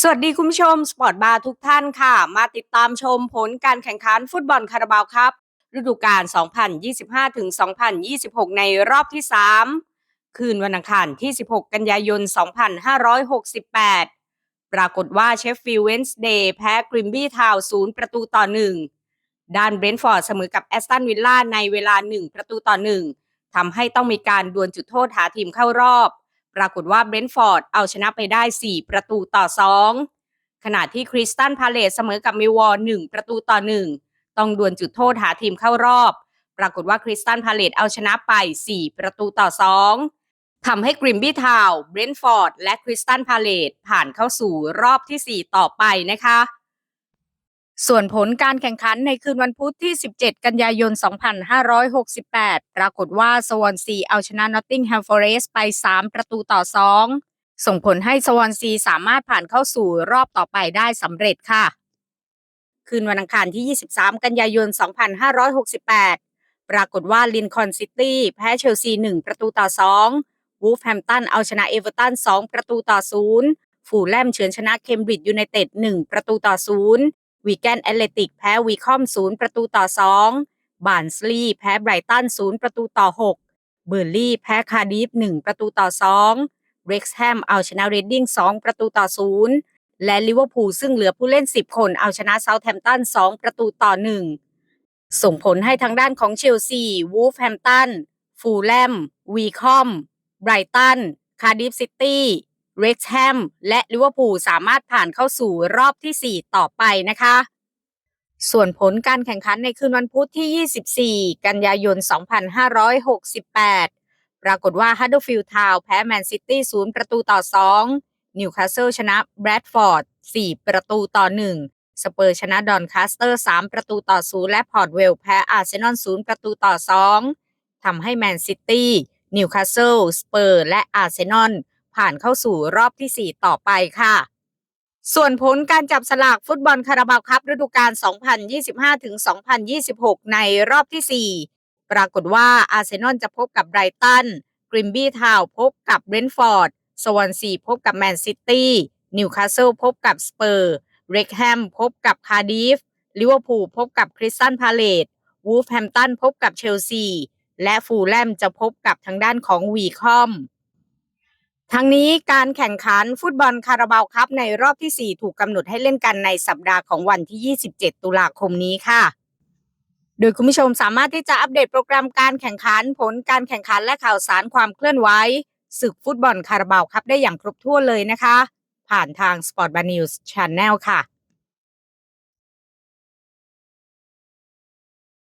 สวัสดีคุณผู้ชมสปอร์ตบาร์ทุกท่านค่ะ มาติดตามชมผลการแข่งขันฟุตบอลคาราบาวครับ ฤดูกาล 2025-2026 ในรอบที่ 3 คืนวันอังคารที่ 16 กันยายน 2568 ปรากฏว่าเชฟฟิลด์เวนส์เดย์แพ้กริมบี้ทาวน์0ประตูต่อ 1 ด้านเบรนท์ฟอร์ดเสมอกับแอสตันวิลล่าในเวลา 1 ประตูต่อ 1ทำให้ต้องมีการดวลจุดโทษหาทีมเข้ารอบ ปรากฏว่าเบรนท์ฟอร์ดเอาชนะไปได้ 4 ประตูต่อ 2 ขณะที่คริสตันพาเลสเสมอกับมิววอล1ประตูต่อ 1 ต้องดวลจุดโทษหาทีมเข้ารอบ ปรากฏว่าคริสตันพาเลสเอาชนะไป 4 ประตูต่อ 2ทำให้กริมบี้ทาวเบรนท์ฟอร์ดและคริสตันพาเลตผ่านเข้าสู่รอบที่ 4 ต่อไปนะคะ ส่วนผลการแข่งขันในคืนวันพุธที่ 17 กันยายน 2568 ปรากฏว่าสวอนซีเอาชนะนอตติงแฮมฟอเรสไป 3 ประตูต่อ 2 ส่งผลให้สวอนซีสามารถผ่านเข้าสู่รอบต่อไปได้สำเร็จค่ะ คืนวันอังคารที่ 23 กันยายน 2568 ปรากฏว่าลินคอนซิตี้แพ้เชลซี 1 ประตูต่อ 2 วูฟแฮมตันเอาชนะเอเวอร์ตัน 2 ประตูต่อ0ฝูแลมเฉือนชนะเคมบริดจ์ยูไนเต็ด 1 ประตูต่อ 0 วีแกนแอตเลติกแพ้วีคอม0ประตูต่อ2บานสลีย์แพ้ไบรตัน0ประตูต่อ6เบอร์ลี่แพ้คาร์ดิฟ1ประตูต่อ2เร็กซ์แฮมเอาชนะเรดดิ้ง2ประตูต่อ0และลิเวอร์พูลซึ่งเหลือผู้เล่น 10 คนเอาชนะเซาท์แฮมป์ตัน2 ประตูต่อ 1 ส่งผลให้ทางด้านของเชลซีวูฟแฮมป์ตัน ฟูลแลม วีคอม ไบรตัน คาร์ดิฟซิตี้ เร็กซ์แฮมและลิเวอร์พูลสามารถผ่านเข้าสู่รอบที่ 4 ต่อไปนะคะ ส่วนผลการแข่งขันในคืนวันพุธที่ 24 กันยายน 2568 ปรากฏว่าฮัดเด r ฟิลด์ทาวน์แพ้แมนซิตี้0ประตูต่อ 2 นิวคาสเซิลชนะแบรดฟอร์ด 4 ประตูต่อ 1 สเปอร์ชนะดอนคาสเตอร์ 3 ประตูต่อ 0 และพอร์ตเวลแพ้อาร์เซนอล 0 ประตูต่อ 2ทำให้แมนซิตี้ นิวคาสเซิล สเปอร์ และอาร์เซนอล ผ่านเข้าสู่รอบที่ 4 ต่อไปค่ะ ส่วนผลการจับสลากฟุตบอลคาราบาวครับฤดูกาล 2025-2026 ในรอบที่ 4 ปรากฏว่าอาร์เซนอลจะพบกับไบรตันกริมบี้ทาวพบกับเบรนฟอร์ดสวอนซีพบกับแมนซิตี้นิวคาสเซิลพบกับสเปอร์เรกแฮมพบกับคาร์ดิฟลิเวอร์พูลพบกับคริสตันพาเลตวูฟแฮมตันพบกับเชลซี และฟูลแลมจะพบกับทางด้านของวีคอม ทั้งนี้การแข่งขันฟุตบอลคาราบาวครับในรอบที่ 4 ถูกกำหนดให้เล่นกันในสัปดาห์ของวันที่ 27 ตุลาคมนี้ค่ะ โดยคุณผู้ชมสามารถที่จะอัปเดตโปรแกรมการแข่งขันผลการแข่งขันและข่าวสารความเคลื่อนไหวศึกฟุตบอลคาราบาวครับได้อย่างครบถ้วนเลยนะคะ ผ่านทาง Sport b a r News Channel ค่ะ